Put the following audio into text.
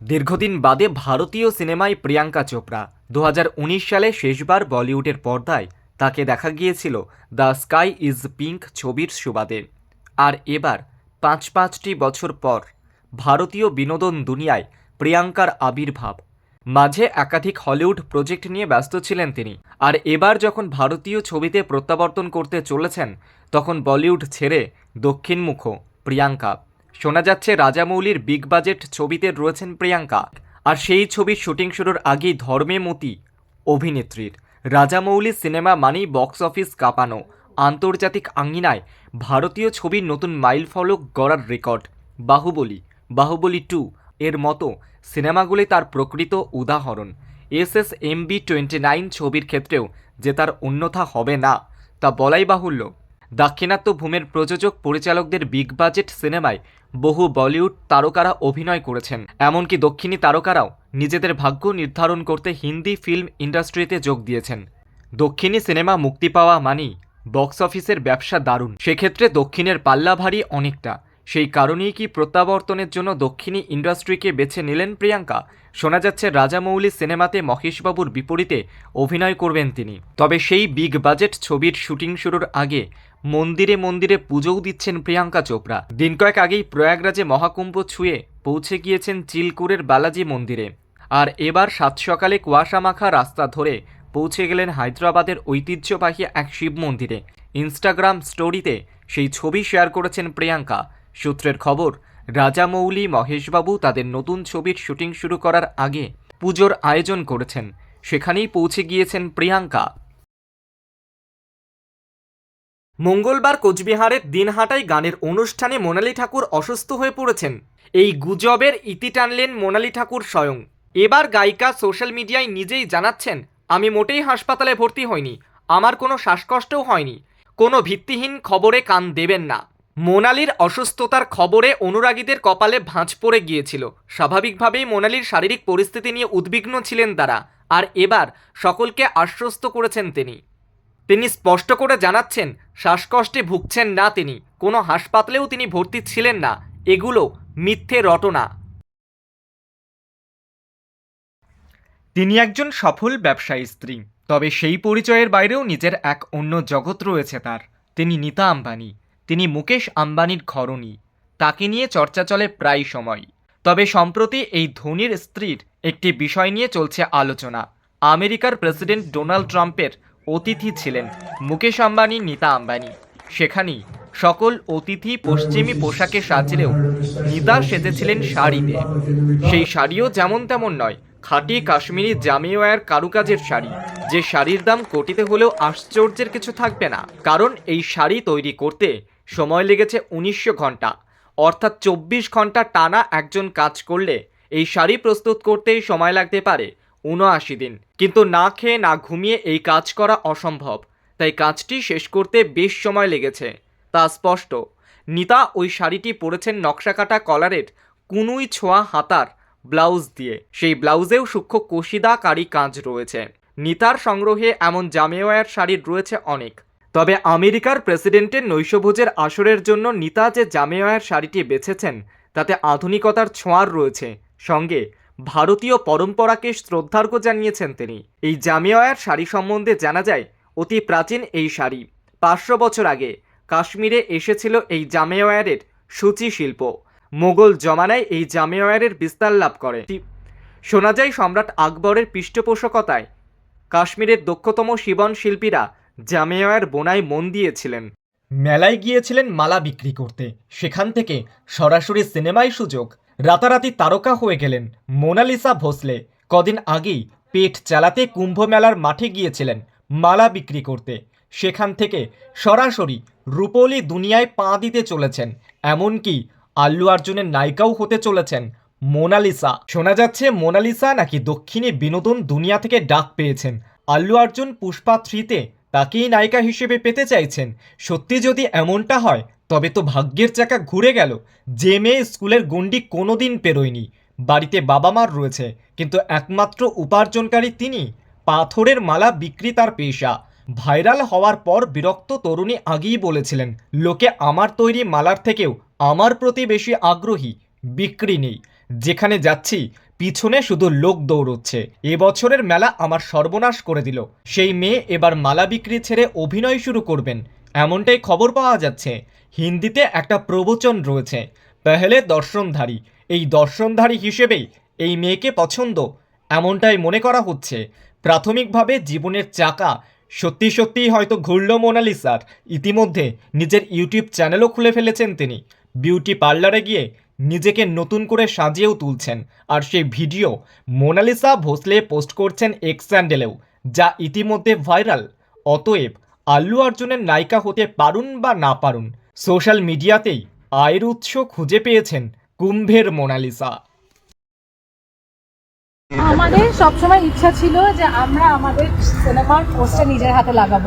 দীর্ঘদিন বাদে ভারতীয় সিনেমায় প্রিয়াঙ্কা চোপড়া। দু হাজার উনিশ সালে শেষবার বলিউডের পর্দায় তাকে দেখা গিয়েছিল দ্য স্কাই ইজ পিঙ্ক ছবির সুবাদে। আর এবার পাঁচ পাঁচটি বছর পর ভারতীয় বিনোদন দুনিয়ায় প্রিয়াঙ্কার আবির্ভাব। মাঝে একাধিক হলিউড প্রজেক্ট নিয়ে ব্যস্ত ছিলেন তিনি। আর এবার যখন ভারতীয় ছবিতে প্রত্যাবর্তন করতে চলেছেন, তখন বলিউড ছেড়ে দক্ষিণমুখ প্রিয়াঙ্কা। শোনা যাচ্ছে রাজামৌলির বিগ বাজেট ছবিতে রয়েছেন প্রিয়াঙ্কা। আর সেই ছবির শুটিং শুরুর আগেই ধর্মে মতি অভিনেত্রীর। রাজামৌলি সিনেমা মানেই বক্স অফিস কাঁপানো। আন্তর্জাতিক আঙ্গিনায় ভারতীয় ছবির নতুন মাইল ফলক গড়ার রেকর্ড। বাহুবলী বাহুবলী টু এর মতো সিনেমাগুলি তার প্রকৃত উদাহরণ। S S M B twenty nine ছবির ক্ষেত্রেও যে তার অন্যথা হবে না, তা বলাই বাহুল্য। দাক্ষিণাত্য ভূমের প্রযোজক পরিচালকদের বিগ বাজেট সিনেমায় বহু বলিউড তারকারা অভিনয় করেছেন। এমনকি দক্ষিণী তারকারাও নিজেদের ভাগ্য নির্ধারণ করতে হিন্দি ফিল্ম ইন্ডাস্ট্রিতে যোগ দিয়েছেন। দক্ষিণী সিনেমা মুক্তি পাওয়া মানেই বক্স অফিসের ব্যবসা দারুণ। সেক্ষেত্রে দক্ষিণের পাল্লা ভারী অনেকটা। সেই কারণেই কি প্রত্যাবর্তনের জন্য দক্ষিণী ইন্ডাস্ট্রিকে বেছে নিলেন প্রিয়াঙ্কা? শোনা যাচ্ছে, রাজামৌলি সিনেমাতে মহেশবাবুর বিপরীতে অভিনয় করবেন তিনি। তবে সেই বিগ বাজেট ছবির শুটিং শুরুর আগে মন্দিরে মন্দিরে পুজোও দিচ্ছেন প্রিয়াঙ্কা চোপড়া। দিন কয়েক আগেই প্রয়াগরাজে মহাকুম্ভ ছুঁয়ে পৌঁছে গিয়েছেন চিলকুরের বালাজি মন্দিরে। আর এবার সাত সকালে কুয়াশা মাখা রাস্তা ধরে পৌঁছে গেলেন হায়দ্রাবাদের ঐতিহ্যবাহী এক শিব মন্দিরে। ইনস্টাগ্রাম স্টোরিতে সেই ছবি শেয়ার করেছেন প্রিয়াঙ্কা। সূত্রের খবর রাজামৌলি মহেশবাবু তাদের নতুন ছবির শুটিং শুরু করার আগে পুজোর আয়োজন করেছেন। সেখানেই পৌঁছে গিয়েছেন প্রিয়াঙ্কা। মঙ্গলবার কোচবিহারের দিনহাটায় গানের অনুষ্ঠানে মোনালি ঠাকুর অসুস্থ হয়ে পড়েছেন। এই গুজবের ইতি টানলেন মোনালি ঠাকুর স্বয়ং। এবার গায়িকা সোশ্যাল মিডিয়ায় নিজেই জানাচ্ছেন, আমি মোটেই হাসপাতালে ভর্তি হইনি। আমার কোনো শ্বাসকষ্টও হয়নি। কোনো ভিত্তিহীন খবরে কান দেবেন না। মোনালির অসুস্থতার খবরে অনুরাগীদের কপালে ভাঁজ পড়ে গিয়েছিল। স্বাভাবিকভাবেই মোনালির শারীরিক পরিস্থিতি নিয়ে উদ্বিগ্ন ছিলেন তারা, আর এবার সকলকে আশ্বস্ত করেছেন তিনি। তিনি স্পষ্ট করে জানাচ্ছেন, শ্বাসকষ্টে ভুগছেন না তিনি, কোনো হাসপাতালেও তিনি ভর্তি ছিলেন না, এগুলো মিথ্যে রটনা। তিনি একজন সফল ব্যবসায়ী স্ত্রী, তবে সেই পরিচয়ের বাইরেও নিজের এক অন্য জগৎ রয়েছে তার। তিনি নীতা আম্বানি। তিনি মুকেশ আম্বানির ঘরণী। তাকে নিয়ে চর্চা চলে প্রায় সময়। তবে সম্প্রতি এই ধোনির স্ত্রীর একটি বিষয় নিয়ে চলছে আলোচনা। আমেরিকার প্রেসিডেন্ট ডোনাল্ড ট্রাম্পের অতিথি ছিলেন মুকেশ আম্বানি, নীতা আম্বানি। সেখানেই সকল অতিথি পশ্চিমী পোশাকে সাজলেও নিতা সেজেছিলেন শাড়িতে। সেই শাড়িও যেমন তেমন নয়, খাঁটি কাশ্মীরি জামিওয়ার কারুকাজের শাড়ি, যে শাড়ির দাম কোটিতে হলেও আশ্চর্যের কিছু থাকবে না। কারণ এই শাড়ি তৈরি করতে সময় লেগেছে উনিশশো ঘণ্টা। অর্থাৎ চব্বিশ ঘণ্টা টানা একজন কাজ করলে এই শাড়ি প্রস্তুত করতেই সময় লাগতে পারে উনআশি দিন। কিন্তু না খেয়ে না ঘুমিয়ে এই কাজ করা অসম্ভব। তাই কাজটি শেষ করতে বেশ সময় লেগেছে। তা স্পষ্ট। নিতা ওই শাড়িটি পরেছেন নকশাকাটা কলারের কুনুই ছোঁয়া হাতার ব্লাউজ দিয়ে। সেই ব্লাউজেও সূক্ষ্ম কষিদাকারী কাজ রয়েছে। নিতার সংগ্রহে এমন জামেওয়ার শাড়ির রয়েছে অনেক। তবে আমেরিকার প্রেসিডেন্টের নৈশভোজের আসরের জন্য নিতা যে জামেওয়ার শাড়িটি বেছেছেন। তাতে আধুনিকতার ছোঁয়ার রয়েছে। সঙ্গে ভারতীয় পরম্পরাকে শ্রদ্ধার্ঘ্য জানিয়েছেন তিনি। এই জামিয়ার শাড়ি সম্বন্ধে জানা যায়, অতি প্রাচীন এই শাড়ি। পাঁচশো বছর আগে কাশ্মীরে এসেছিল এই জামেওয়ারের সূচি শিল্প। মোগল জমানায় এই জামেওয়ারের বিস্তার লাভ করে। শোনা যায়, সম্রাট আকবরের পৃষ্ঠপোষকতায় কাশ্মীরের দক্ষতম শিবন শিল্পীরা জামেওয়ার বোনায় মন দিয়েছিলেন। মেলায় গিয়েছিলেন মালা বিক্রি করতে। সেখান থেকে সরাসরি সিনেমায় সুযোগ। রাতারাতি তারকা হয়ে গেলেন মোনালিসা ভোসলে। কদিন আগেই পেট চালাতে কুম্ভ মেলার মাঠে গিয়েছিলেন মালা বিক্রি করতে। সেখান থেকে সরাসরি রূপলি দুনিয়ায় পা দিতে চলেছেন। এমনকি আল্লু অর্জুনের নায়িকাও হতে চলেছেন মোনালিসা। শোনা যাচ্ছে মোনালিসা নাকি দক্ষিণে বিনোদন দুনিয়া থেকে ডাক পেয়েছেন। আল্লু অর্জুন পুষ্পা থ্রিতে তাকেই নায়িকা হিসেবে পেতে চাইছেন। সত্যি যদি এমনটা হয়, তবে তো ভাগ্যের চাকা ঘুরে গেল। যে মেয়ে স্কুলের গণ্ডি কোনোদিন পেরোয়নি। বাড়িতে বাবা মার রয়েছে, কিন্তু একমাত্র উপার্জনকারী তিনি। পাথরের মালা বিক্রি তার পেশা। ভাইরাল হওয়ার পর বিরক্ত তরুণী আগেই বলেছিলেন, লোকে আমার তৈরি মালার থেকেও আমার প্রতি বেশি আগ্রহী। বিক্রি নেই। যেখানে যাচ্ছি পিছনে শুধু লোক দৌড়চ্ছে। এবছরের মেলা আমার সর্বনাশ করে দিল। সেই মেয়ে এবার মালা বিক্রি ছেড়ে অভিনয় শুরু করবেন। এমনটাই খবর পাওয়া যাচ্ছে। হিন্দিতে একটা প্রবচন রয়েছে, পেহলে দর্শনধারী। এই দর্শনধারী হিসেবেই এই মেয়েকে পছন্দ, এমনটাই মনে করা হচ্ছে। প্রাথমিকভাবে জীবনের চাকা, সত্যি সত্যিই হয়তো ঘুরল মোনালিসার। ইতিমধ্যে নিজের ইউটিউব চ্যানেলও খুলে ফেলেছেন তিনি। বিউটি পার্লারে গিয়ে নিজেকে নতুন করে সাজিয়েও তুলছেন। আর সেই ভিডিও মোনালিসা ভোসলে পোস্ট করছেন এক্স স্যান্ডেলেও, যা ইতিমধ্যে ভাইরাল। অতএব আল্লু অর্জুনের নায়িকা হতে পারুন বা না পারুন, সোশ্যাল মিডিয়াতেই আয়ের উৎস খুঁজে পেয়েছেন কুম্ভের মোনালিসা। আমাদের সবসময় ইচ্ছা ছিল যে আমরা আমাদের সিনেমার পোস্টার নিজের হাতে লাগাবো।